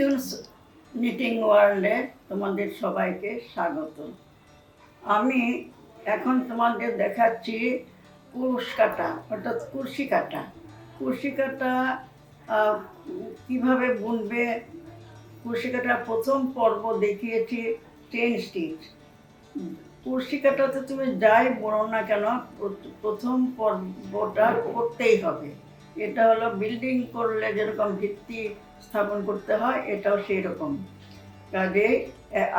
বিন্দুস knitting ওয়ার্ল্ডে তোমাদের সবাইকে স্বাগত। আমি এখন তোমাদের দেখাচ্ছি কুরুশ কাটা অর্থাৎ কুর্শি কাটা কুর্শি কাটা কীভাবে বুনবে? কুর্শি কাটার প্রথম পর্ব দেখিয়েছি চেন স্টিচ। কুর্শি কাটাতে তুমি যাই বলো না কেন প্র- প্রথম পর্বটা করতেই হবে। এটা হলো বিল্ডিং করলে যেরকম ভিত্তি স্থাপন করতে হয়, এটাও সেই রকম কাজে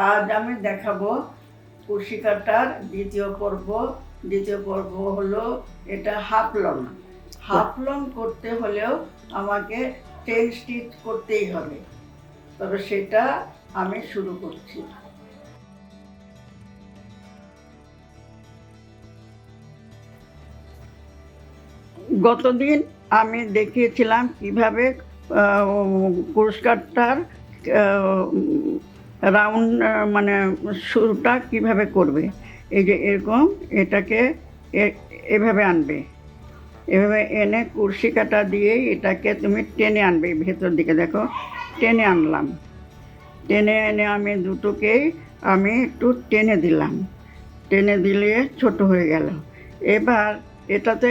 আজ আমি দেখাবো কুর্শি কাটার দ্বিতীয় পর্ব। দ্বিতীয় পর্ব হলো এটা হাফ লং হাফ লং করতে হলেও আমাকে টেন স্টিচ করতেই হবে। তবে সেটা আমি শুরু করছি। গতদিন আমি দেখিয়েছিলাম কীভাবে পুরস্কারটার রাউন্ড মানে শুরুটা কীভাবে করবে। এই যে এরকম এটাকে এভাবে আনবে। এভাবে এনে কুর্সি কাটা দিয়ে এটাকে তুমি টেনে আনবে ভেতর দিকে, দেখো। টেনে আনলাম। টেনে এনে আমি দুটোকেই আমি একটু টেনে দিলাম। টেনে দিলে ছোট হয়ে গেল। এবার এটাতে,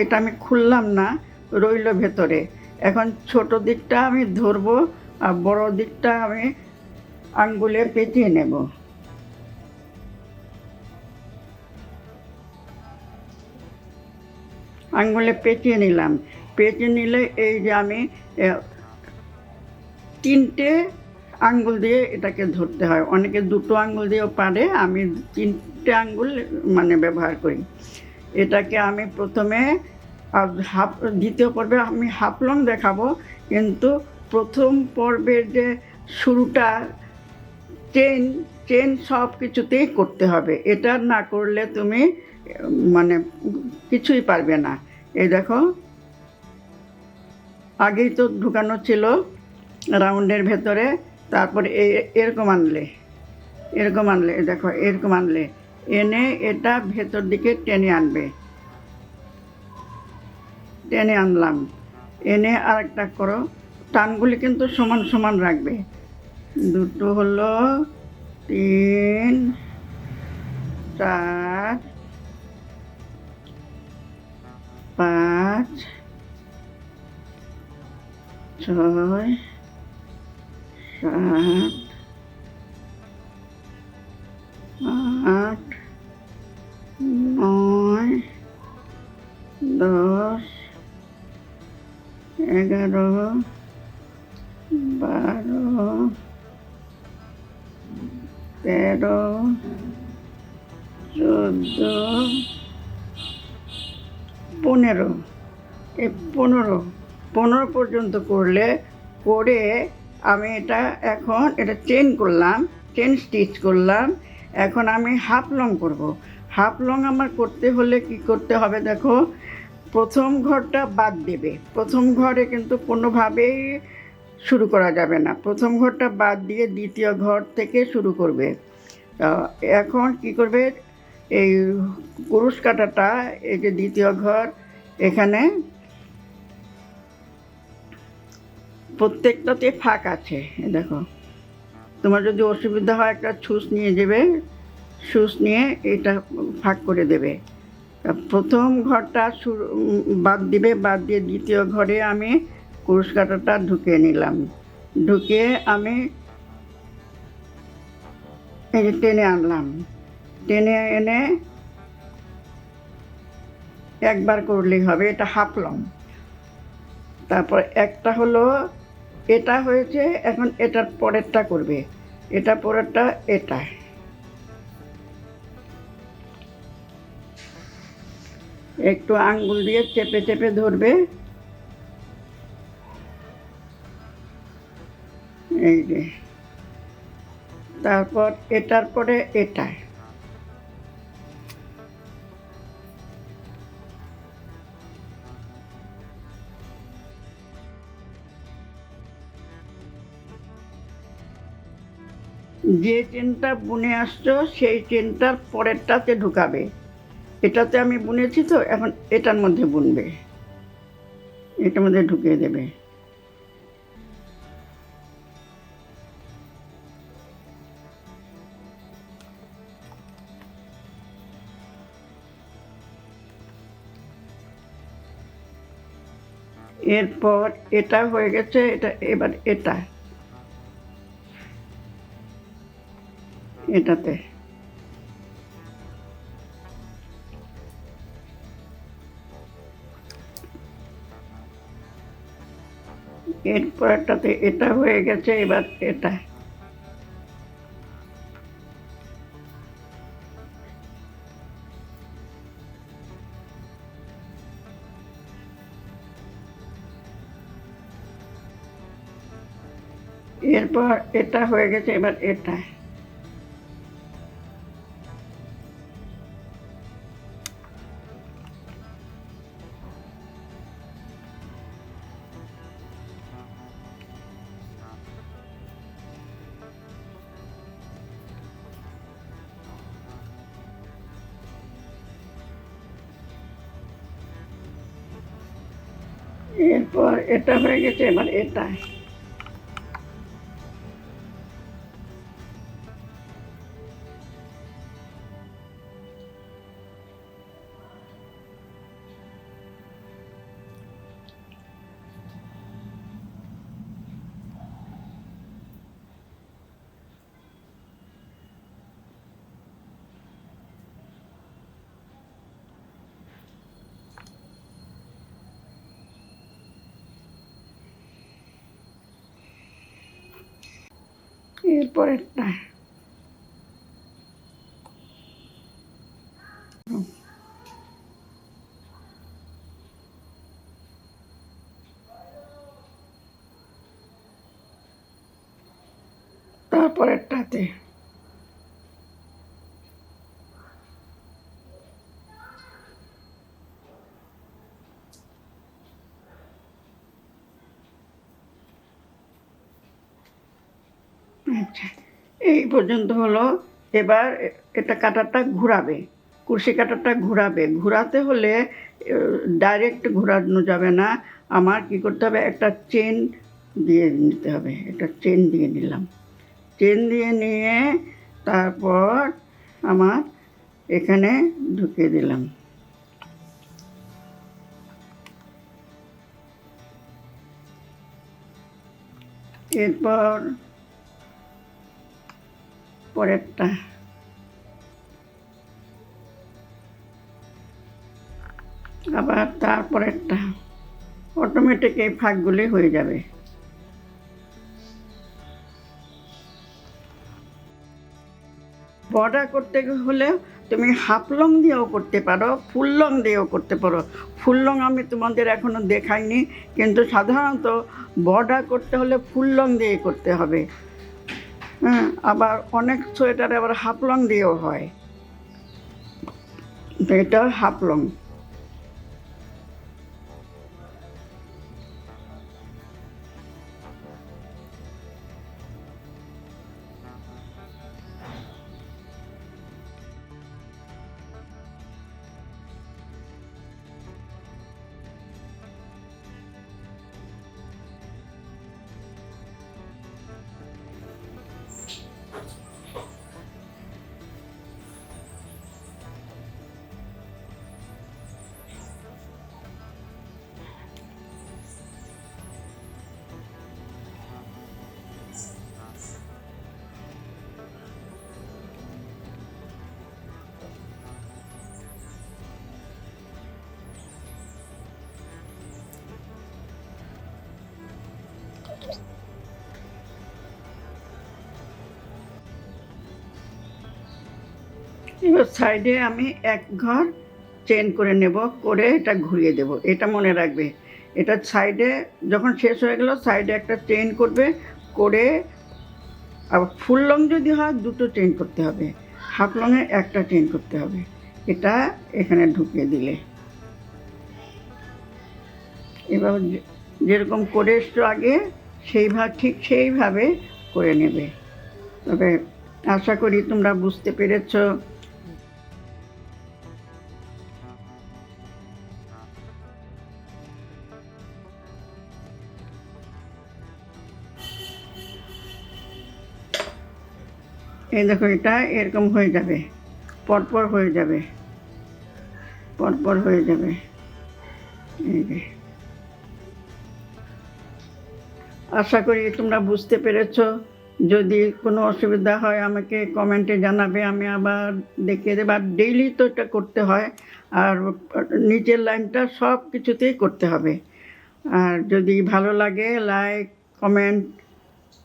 এটা আমি খুললাম না রইল ভেতরে। এখন ছোট দিকটা আমি ধরবো আর বড় দিকটা আমি আঙ্গুলে পেঁচিয়ে নেব। আঙ্গুলে পেঁচিয়ে নিলাম। পেঁচিয়ে নিলে এই যে আমি তিনটে আঙ্গুল দিয়ে এটাকে ধরতে হয়। অনেকে দুটো আঙ্গুল দিয়েও পারে, আমি তিনটে আঙ্গুল মানে ব্যবহার করি। এটাকে আমি প্রথমে আহ, হাফ দ্বিতীয় পর্বে আমি হাফ লং দেখাবো কিন্তু প্রথম পর্বের যে শুরুটা চেন চেন সব কিছুতেই করতে হবে। এটা না করলে তুমি মানে কিছুই পারবে না। এই দেখো আগেই তো ঢুকানো ছিল রাউন্ডের ভেতরে তারপরে এরকম আনলে এরকম আনলে দেখো এরকম আনলে। এনে এটা ভেতর দিকে টেনে আনবে। টেনে আনলাম। এনে আরেকটা করো। টানগুলি কিন্তু সমান সমান রাখবে। দুটো হলো তিন, চার, পাঁচ, ছয়, সাত তেরো, চোদ্দ, পনেরো। এই পনেরো। পনেরো পর্যন্ত করলে, করে আমি এটা এখন এটা চেন করলাম চেন স্টিচ করলাম। এখন আমি হাফ লং করব। হাফ লং আমার করতে হলে কি করতে হবে দেখো? প্রথম ঘরটা বাদ দেবে। প্রথম ঘরে কিন্তু কোনোভাবেই শুরু করা যাবে না। প্রথম ঘরটা বাদ দিয়ে দ্বিতীয় ঘর থেকে শুরু করবে। এখন কি করবে? এই কুরুশ কাটাটা, এই যে দ্বিতীয় ঘর, এখানে প্রত্যেকটাতে ফাঁক আছে। দেখো, তোমার যদি অসুবিধা হয় একটা ছুঁচ নিয়ে যাবে, ছুঁচ নিয়ে এটা ফাঁক করে দেবে। প্রথম ঘরটা শুরু বাদ দিবে, বাদ দিয়ে দ্বিতীয় ঘরে আমি কুরুশ কাটাটা ঢুকিয়ে নিলাম। ঢুকিয়ে আমি এই যে টেনে আনলাম। টেনে এনে একবার করলেই হবে, এটা হাফ লং। তারপর একটা হলো, এটা হয়েছে, এখন এটার পরেরটা করবে। এটা পরেরটা, এটা। একটু আঙ্গুল দিয়ে চেপে চেপে ধরবে। এই যে। তারপর এটার পরে এটা যে চেনটা বুনে আসছো, সেই চেনটার পরেরটাতে ঢুকাবে। এটাতে আমি বুনেছি তো, এখন এটার মধ্যে বুনবে। এটার মধ্যে ঢুকিয়ে দেবে। এরপর এটা হয়ে গেছে, এটা এবার এটা। এটাতে। এরপর এটাতে এটা হয়ে গেছে, এবার এটা। এটা হয়ে গেছে এবার এটা। এরপর এটা হয়ে গেছে এবার এটা। এরপরেরটা এই পর্যন্ত হলো। এবার এটা কাটারটা ঘোরাবে, কুর্সি কাটারটা ঘোরাবে। ঘোরাতে হলে ডাইরেক্ট ঘোরানো যাবে না। আমার কি করতে হবে? একটা চেন দিয়ে নিতে হবে। একটা চেন দিয়ে নিলাম। চেন দিয়ে নিয়ে তারপর আমার এখানে ঢুকিয়ে দিলাম। এরপর পরেরটা। আবার তারপরেরটা। অটোমেটিক এই ফাঁকগুলি হয়ে যাবে। বর্ডার করতে হলে তুমি হাফ লং দিয়েও করতে পারো ফুল লং দিয়েও করতে পারো। ফুল লং আমি তোমাদের এখনও দেখাইনি, কিন্তু সাধারণত বর্ডার করতে হলে ফুল লং দিয়ে করতে হবে। হ্যাঁ আবার অনেক সোয়েটারে আবার হাফলং দিয়েও হয়। এটা হাফ এবার সাইডে আমি এক ঘর চেন করে নেব, করে এটা ঘুরিয়ে দেব। এটা মনে রাখবে। এটা সাইডে যখন শেষ হয়ে গেল, সাইডে একটা চেন করবে, করে আবার ফুল লং যদি হয়, দুটো চেন করতে হবে। হাফ লংয়ে একটা চেন করতে হবে। এটা এখানে ঢুকিয়ে দিলে। এবার যেরকম করে এসছো আগে সেইভাবে, ঠিক সেইভাবে করে নেবে। তবে আশা করি তোমরা বুঝতে পেরেছ। এই দেখো, এটা এরকম হয়ে যাবে। পরপর হয়ে যাবে। পরপর হয়ে যাবে। এই যে। আশা করি তোমরা বুঝতে পেরেছ। যদি কোনো অসুবিধা হয় আমাকে কমেন্টে জানাবে, আমি আবার দেখিয়ে দেবো। আর ডেইলি তো এটা করতে হয়, আর নিচের লাইনটা সব কিছুতেই করতে হবে। আর যদি ভালো লাগে like comment